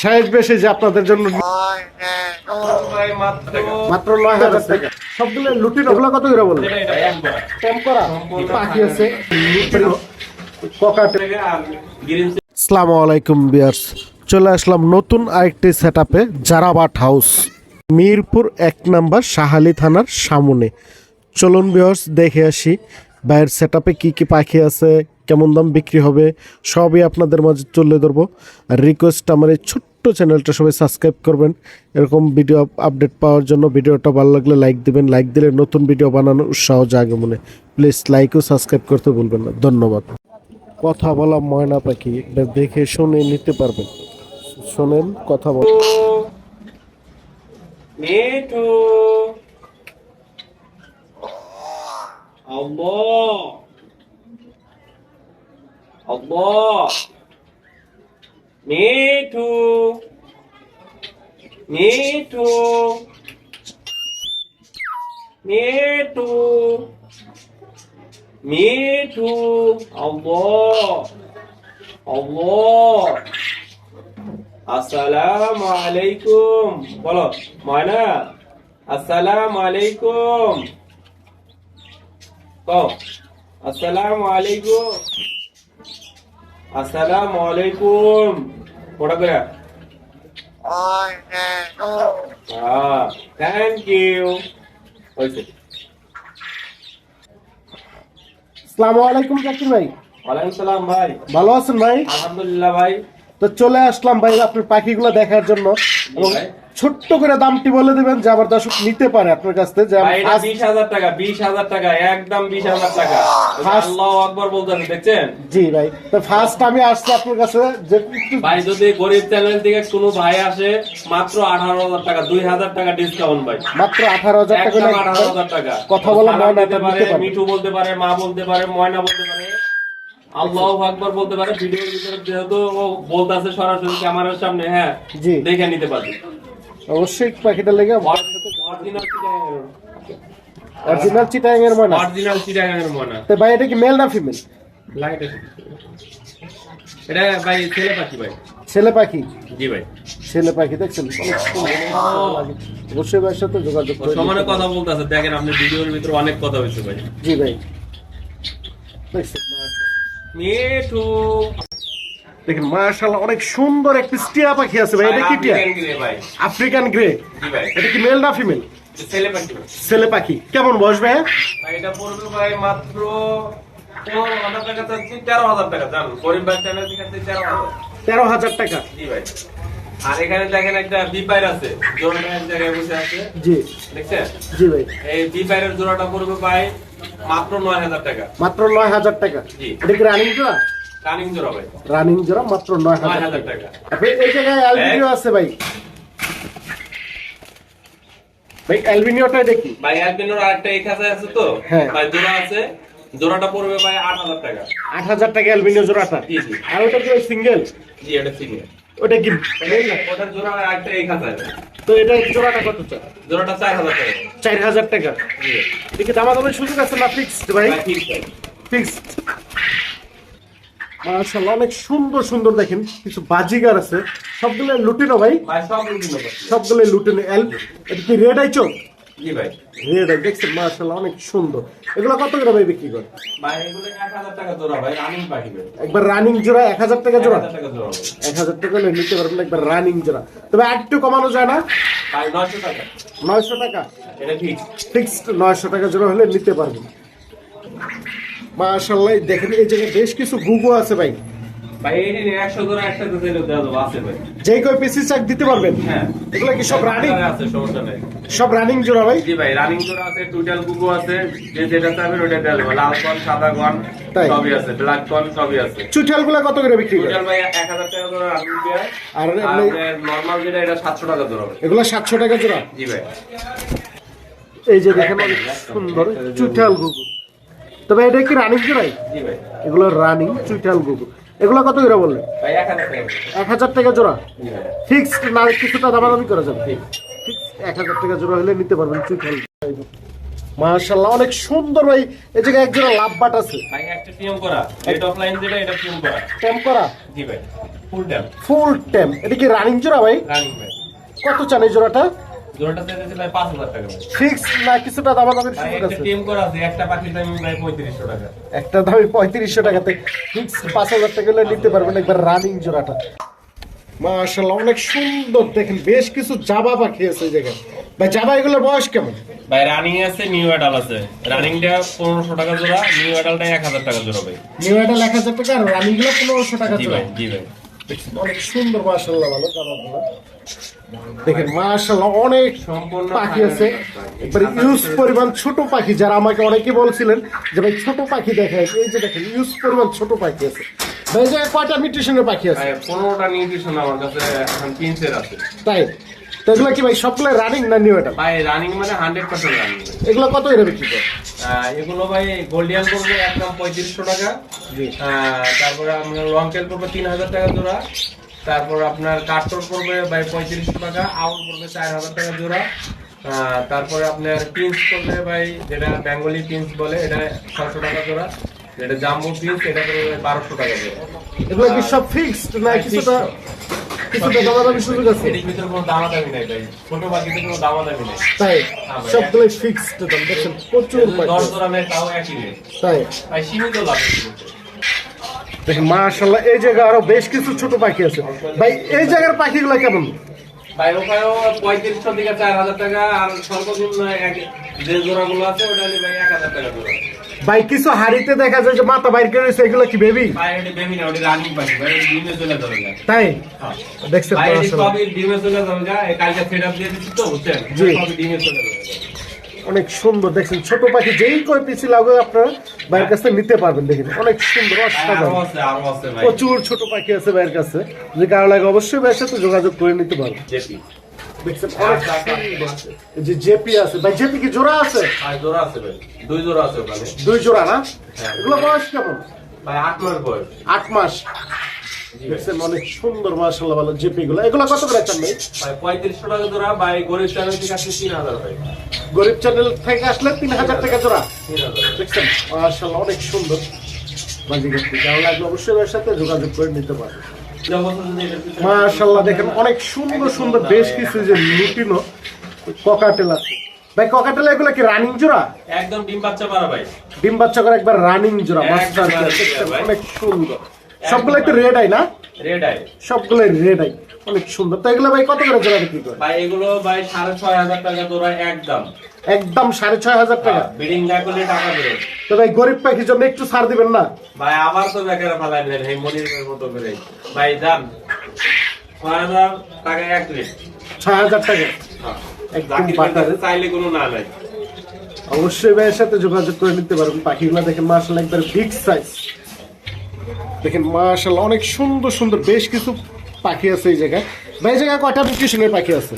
শেষ বেশি যে আপনাদের জন্য মাত্র নয় হাজার টাকা। সবগুলো ওগুলো কত করে পাখি আছে। আলাইকুম বিয়ার্স। চলে আসলাম নতুন আরেকটি সেট আপে জারাবাট হাউস, মিরপুর এক নাম্বার, শাহালি থানার সামনে। চলুন বিয়ার্স, দেখে আসি বাইরের সেট আপে কী কী পাখি আছে কেমন দাম বিক্রি হবে, সবই আপনাদের মাঝে তুলে ধরবো। আর রিকোয়েস্ট আমার এই ছোট্ট চ্যানেলটা সবাই সাবস্ক্রাইব করবেন। এরকম ভিডিও আপডেট পাওয়ার জন্য ভিডিওটা ভালো লাগলে লাইক দিবেন। লাইক দিলে নতুন ভিডিও বানানোর উৎসাহ জাগে মনে। প্লিজ লাইক ও সাবস্ক্রাইব করতে ভুলবেন না। ধন্যবাদ। কথা বলা ময়না পাখি দেখে শুনে নিতে পারবেন। শোনেন, কথা বল। মিঠু আল্লাহ। আল্লাহ মিঠু। মিঠু। মিঠু। মিঠু। আল্লাহ। আল্লাহ। আসসালামু আলাইকুম। বলো, ময়না। আসসালামু আলাইকুম। কও, আসসালামু আলাইকুম। আসসালামু আলাইকুম। পড়া করে। থ্যাংক ইউ হয়েছে। আসসালামু আলাইকুম জাকির ভাই। ওয়ালাইকুম সালাম ভাই। ভালো আছেন ভাই? আলহামদুলিল্লাহ ভাই। তো চলে আসলাম ভাই আপনার পাখিগুলো দেখার জন্য। এবং। ছোট্ট করে দামটি বলে দিবেন যে আমার দর্শক নিতে পারে আপনার কাছ থেকে। বিশ হাজার টাকা বিশ হাজার টাকা একদম বিশ হাজার টাকা। আল্লাহ আকবর দেখছেন? জি ভাই। তো ফার্স্ট আমি আসছি আপনার কাছে যে ভাই যদি গরিব চ্যানেল থেকে কোনো ভাই আসে মাত্র আঠারো হাজার টাকা দুই হাজার টাকা ডিসকাউন্ট ভাই। মাত্র আঠারো হাজার টাকা আঠারো হাজার টাকা। কথা বলা সালাম পারে নিতে পারে। মিঠু বলতে পারে মা বলতে পারে ময়না বলতে পারে। আল্লাহ আকবর বলতে পারে ভিডিওর ভিতরে যেহেতু ও বলতেছে সরাসরি ক্যামেরার সামনে হ্যাঁ দেখে নিতে পারবে। অবশ্যই পাখিটা লেগে অরিজিনাল চিটাং এর মনে অরিজিনাল চিটাগাঙের ময়না। তো ভাই এটা কি মেল না ফিমেল লাইট এটা ভাই ছেলে পাখি ভাই। ছেলে পাখি? জি ভাই। ছেলে পাখি দেখছেন। অবশ্যই ভাইয়ের সাথে যোগাযোগ করে সমানে কথা বলতেছে দেখেন আপনি ভিডিওর ভিতরে অনেক কথা হয়েছে ভাই। জি ভাই। মিঠু। দেখেন মাশাআল্লাহ অনেক সুন্দর একটি টিয়া পাখি আছে ভাই এটা কি টিয়া? আফ্রিকান গ্রে এটা কি মেল না ফিমেল ছেলে পাখি কেমন বয়স ভাই এটা পড়বে ভাই মাত্র তেরো হাজার টাকা আর এখানে দেখেন একটা বিপাইর আছে জোড়াটা এক জায়গায় বসে আছে। জি। দেখছেন? জি ভাই। এই বিপাইরের জোড়াটা পড়বে ভাই মাত্র নয় হাজার টাকা। মাত্র নয় হাজার টাকা। জি। এটা কি রানিং জোড়া? রানিং জোড়া ভাই। রানিং জোড়া মাত্র টাকা। টাকা। এই জায়গায় অ্যালবিনিও আছে ভাই। দেখি। ভাই আরেকটা আছে তো? হ্যাঁ। ভাই জোড়া আছে। জোড়াটা পড়বে ভাই আট হাজার টাকা। আট হাজার টাকা অ্যালবিনিও জোড়াটা। জি, জি। আর ওটা কি সিঙ্গেল জি এটা সিঙ্গেল ওটা কি ওটার জোড়া আরেকটা তো এটা জোড়াটা কত চাই? জোড়াটা চার হাজার টাকা। চার হাজার টাকা। জি। দেখি দামাদামের সুযোগ আছে না ফিক্সড ভাই? ঠিক ভাই ফিক্সড মাশাআল্লাহ অনেক সুন্দর সুন্দর দেখেন কিছু বাজিগার আছে। সবগুলো লুটিনো ভাই? সবগুলো লুটিনো। এল এটা কি রেড আই চোখ? জি ভাই। রেড আই দেখছেন? মাশাআল্লাহ অনেক সুন্দর। এগুলো কত করে ভাই বিক্রি করে ভাই এগুলো এক হাজার টাকা জোড়া ভাই রানিং পাখি একবার রানিং জোড়া এক হাজার টাকা এক জোড়া টাকা এক হাজার টাকা হলে নিতে পারবেন একবার রানিং জোড়া। তবে একটু কমানো যায় না? ভাই টাকা। এটা ফিক্সড নয়শো টাকা জোড়া হলে নিতে পারবেন। মাশাআল্লাহ দেখেন এই জায়গায় বেশ কিছু গুগো আছে ভাই। যে কয় পিসি চাক দিতে পারবেন? হ্যাঁ। এগুলো কি সব রানিং আছে সমস্যা নেই। সব রানিং জোড়া ভাই? জি ভাই রানিং জোড়া আছে টুটাল কুকু আছে যে যেটা চাবেন ওটা দেওয়া যাবে। লাল কন সাদা কন তাই? সবই আছে ব্ল্যাক কন সবই আছে। গুলা কত করে বিক্রি করে? ভাই এক হাজার টাকা জোড়া রানিং দেয় আর নর্মাল যেটা এটা সাতশো টাকা জোড়া এগুলো সাতশো টাকা জোড়া? জি ভাই। এই যে দেখেন অনেক সুন্দর চুঠাল গুগু। তবে এটা কি রানিং জি ভাই। এগুলো রানিং চুঠাল গুগু এগুলো কত করে বললেন ভাই এক হাজার টাকা জোড়া? ফিক্সড না কিছুটা দামাদামি করা যাবে? এক হাজার টাকা জোড়া হলে নিতে পারবেন চুইটাল মাশাল্লাহ অনেক সুন্দর ভাই। এই জায়গায় একজোড়া লাভ বাট আছে। ভাই একটা টিম করা। এটা অফলাইন যেটা এটা টিম করা। ট্যাম করা? জি ভাই ফুল ট্যাম ফুল ট্যাম এটা কি রানিং জোড়া ভাই? রানিং ভাই। কত চান এই জোড়াটা? জোড়াটা দিতেছি ভাই পাঁচ হাজার টাকা। ফিক্স না কিছুটা দামা দামের সুযোগ আছে টিম করা আছে একটা পাখির দাম ভাই পঁয়ত্রিশশো টাকা। একটা দামি পঁয়ত্রিশশো টাকাতে ফিক্স পাঁচ হাজার টাকা হলে নিতে পারবেন একবার রানিং জোড়াটা। মাশাল্লাহ অনেক সুন্দর দেখেন বেশ কিছু জাবা পাখি আছে জায়গায়। ভাই জাবা এগুলোর বয়স কেমন? ভাই রানিং আছে নিউ অ্যাডাল আছে। রানিংটা পনেরোশো টাকা জোড়া নিউ অ্যাডালটা এক হাজার টাকা জোড়া ভাই। নিউ এটা এক হাজার টাকা আর রানিংগুলো পনেরোশো টাকা জি জোড়া। ভাই জি ভাই। অনেক সুন্দর ভালো জামাগুলো দেখেন মাশাল্লাহ অনেক পাখি আছে। একবারে ইউজ পরিমাণ ছোট পাখি যারা আমাকে অনেকে বলছিলেন যে ভাই ছোট পাখি দেখায় এই যে দেখেন ইউজ পরিমাণ ছোট পাখি আছে। ভাই জায়গায় কয়টা মিউটেশনের পাখি আছে? ভাই পনেরোটা নিউট্রিশন আমার কাছে এখন পিনসের আছে। তাই? এগুলো কি ভাই সবগুলো রানিং না নিউ এটা ভাই রানিং মানে হান্ড্রেড পার্সেন্ট রানিং এগুলো কত এর বিক্রি করে? এগুলো ভাই গোল্ডিয়ান পড়বে একদম পঁয়ত্রিশশো টাকা। জি। তারপরে আপনার লং টেল হাজার টাকা জোড়া। তারপর আপনার কাঠটোর পড়বে ভাই পঁয়ত্রিশশো টাকা আউল পড়বে চার হাজার টাকা জোড়া। তারপরে আপনার পিন্স পড়বে ভাই যেটা বেঙ্গলি পিন্স বলে এটা ছশো টাকা জোড়া। যেটা জাম্বো পিন্স এটা পড়বে বারোশো টাকা জোড়া। এগুলো কি সব ফিক্সড না কিছুটা কিছুটা নেই তাই? হ্যাঁ ফিক্সড দাম। প্রচুর তাই? সীমিত লাভ। দেখেন মাশাল্লাহ এই জায়গায় আরও বেশ কিছু ছোট পাখি আছে। ভাই এই জায়গার পাখিগুলো কেমন? ভাই পঁয়ত্রিশশো থেকে চার হাজার টাকা আর সর্বনিম্ন যে জোড়াগুলো আছে ওটা ভাই এক হাজার টাকা জোড়া। ভাই কিছু হাড়িতে দেখা যায় যে মাথা বাইর করে এগুলো কি বেবি? তাই? হ্যাঁ। দেখছেন অনেক সুন্দর। দেখছেন ছোট পাখি যেই কয় পিছি লাগবে আপনারা ভাইয়ের কাছে নিতে পারবেন। দেখেন অনেক সুন্দর অসাধারণ। প্রচুর ছোট পাখি আছে ভাইয়ের কাছে। যে কারও লাগে অবশ্যই ভাইয়ের সাথে যোগাযোগ করে নিতে পারবেন দেখছেন অনেক এই যে জেপি আছে। ভাই জেপি কি জোড়া আছে? জোড়া আছে ভাই। দুই জোড়া আছে ওখানে। দুই জোড়া না? হ্যাঁ। এগুলো বয়স কেমন? ভাই আট মাস বয়স। আট মাস। দেখছেন অনেক সুন্দর ভালো জেপি গুলো। এগুলো কত করে চান ভাই? টাকা জোড়া ভাই গরিব চ্যানেল থেকে তিন হাজার ভাই। গরিব চ্যানেল থেকে আসলে তিন হাজার টাকা জোড়া। দেখছেন অনেক সুন্দর। লাগলে অবশ্যই সাথে যোগাযোগ করে নিতে দেখেন অনেক সুন্দর সুন্দর বেশ কিছু যে লুটিনো ককাটেল আছে। ভাই ককাটেল এগুলো কি রানিং জোড়া? একদম ডিম বাচ্চা পারা ভাই। ডিম বাচ্চা করে একবার রানিং জোড়া মাস্টার। অনেক সুন্দর। সবগুলো একটু রেড আই না? রেড আই সবগুলো রেড আই অনেক সুন্দর। তো এগুলো ভাই কত করে জোড়া বিক্রি করে ভাই এগুলো ভাই সাড়ে ছয় হাজার টাকা জোড়া একদম। একদম সাড়ে ছয় হাজার টাকা। বিডিং না করলে টাকা দেবে। তো ভাই গরিব পাখির জন্য একটু ছাড় দিবেন না? ভাই আবার তো বেকার ফালাই দিলেন এই মনির মতো করে। ভাই যান। ছয় হাজার টাকা এক রেট ছয় হাজার টাকা? একদম জাকির বাটার। চাইলে কোনো না নাই অবশ্যই ভাইয়ের সাথে যোগাযোগ করে নিতে পারবেন। পাখিগুলো দেখেন মার্শাল একবার বিগ সাইজ দেখেন মার্শাল অনেক সুন্দর সুন্দর বেশ কিছু পাখি আছে এই জায়গায়। ভাই এই জায়গায় কয়টা মিউটেশনের পাখি আছে?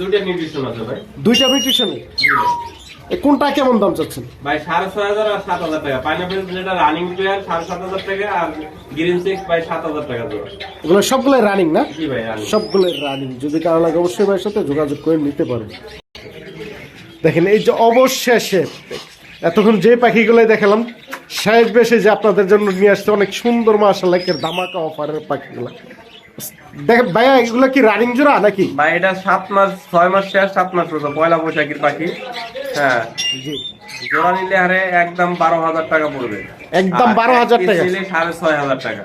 দুইটা নিউট্রিশন আছে ভাই। দুইটা মিউটেশনের কোনটা কেমন দাম চাচ্ছেন? ভাই সাড়ে ছয় হাজার আর সাত হাজার টাকা। পাইনাপেল যেটা রানিং প্লেয়ার সাড়ে সাত হাজার টাকা আর গ্রিন সিক্স ভাই সাত হাজার টাকা এগুলো সবগুলো রানিং না? জি ভাই রানিং সবগুলো রানিং যদি কারও লাগে অবশ্যই ভাইয়ের সাথে যোগাযোগ করে নিতে পারবেন দেখেন এই যে অবশেষে এতক্ষণ যে পাখিগুলো দেখালাম শেষ বেশে যে আপনাদের জন্য নিয়ে আসছে অনেক সুন্দর মাসাল্লাহ দামাকা অফারের পাখিগুলো। দেখ ভাইয়া এগুলো কি রানিং জোড়া নাকি? ভাই এটা সাত মাস ছয় মাস শেষ সাত মাস পর্যন্ত পয়লা বৈশাখীর পাখি। হ্যাঁ। জি। জোড়া নিলে হারে একদম বারো হাজার টাকা পড়বে। একদম বারো হাজার টাকা? সাড়ে ছয় হাজার টাকা।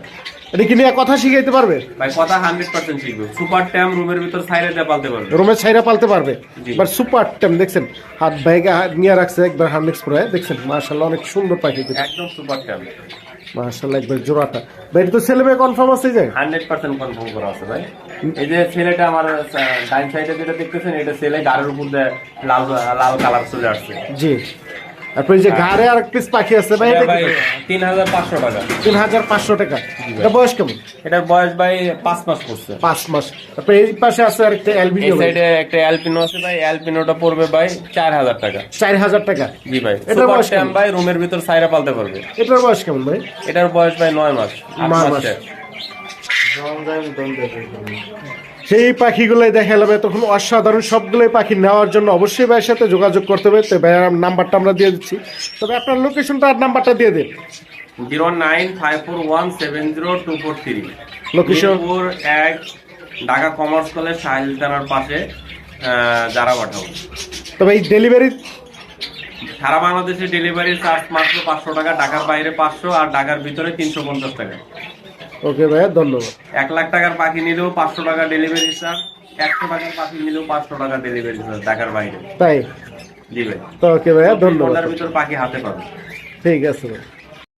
এটা কি নিয়ে কথা শিখাইতে পারবে? ভাই কথা হান্ড্রেড পার্সেন্ট শিখবে। সুপার ট্যাম রুমের ভিতর সাইডে দিয়ে পালতে পারবে। রুমে ছাইরা পালতে পারবে? এবার সুপার টেম দেখছেন? হাত ব্যাগে হাত নিয়ে রাখছে একবার হার্নেক্স পরে দেখছেন? মাশাল্লাহ অনেক সুন্দর পাখি একদম সুপার ট্যাম। মাশাল্লাহ একবার জোড়াটা। ভাই তো ছেলে মেয়ে কনফার্ম আছে হান্ড্রেড পার্সেন্ট কনফার্ম করা আছে ভাই। এই যে ছেলেটা আমার ডাইন সাইডে যেটা দেখতেছেন এটা ছেলে গাড়ির উপর দিয়ে লাল লাল কালার চলে আসছে। জি। তারপরে এই যে ঘাড়ে আর পিস পাখি আছে ভাই এটা এটা ভাই তিন হাজার পাঁচশো টাকা। তিন হাজার পাঁচশো টাকা। এটা বয়স কেমন? এটার বয়স ভাই পাঁচ মাস করছে পাঁচ মাস। তারপরে এই পাশে আছে আর একটা এই সাইডে একটা অ্যালপিনো আছে ভাই অ্যালপিনোটা পড়বে ভাই চার হাজার টাকা। চার হাজার টাকা। জি ভাই এটার সুপার বয়স কেমন? ভাই রুমের ভিতর সাইরা পালতে পারবে। এটার বয়স কেমন ভাই? এটার বয়স ভাই নয় মাস নয় মাস। সেই পাখিগুলোই দেখা যাবে তখন অসাধারণ সবগুলোই পাখি নেওয়ার জন্য অবশ্যই ভাইয়ের সাথে যোগাযোগ করতে হবে। তো ভাইয়ের নাম্বারটা আমরা দিয়ে দিচ্ছি। তবে আপনার লোকেশনটা আর নাম্বারটা দিয়ে দিন। Zero nine five four one seven zero two four three. Location এক ঢাকা কমার্স কলেজ সাহিল থানার পাশে যারা পাঠাবো তবে এই ডেলিভারি সারা বাংলাদেশে ডেলিভারি চার্জ মাত্র পাঁচশো টাকা ঢাকার বাইরে পাঁচশো আর ঢাকার ভিতরে তিনশো পঞ্চাশ টাকা। ওকে ভাইয়া ধন্যবাদ। এক লাখ টাকার পাখি নিলেও পাঁচশো টাকা ডেলিভারি চার্জ একশো টাকার পাখি নিলেও পাঁচশো টাকা ডেলিভারি চার্জ ঢাকার বাইরে। তাই? দিবে। তো ওকে ভাইয়া ধন্যবাদ। ভিতর পাখি হাতে পাবে। ঠিক আছে ভাই।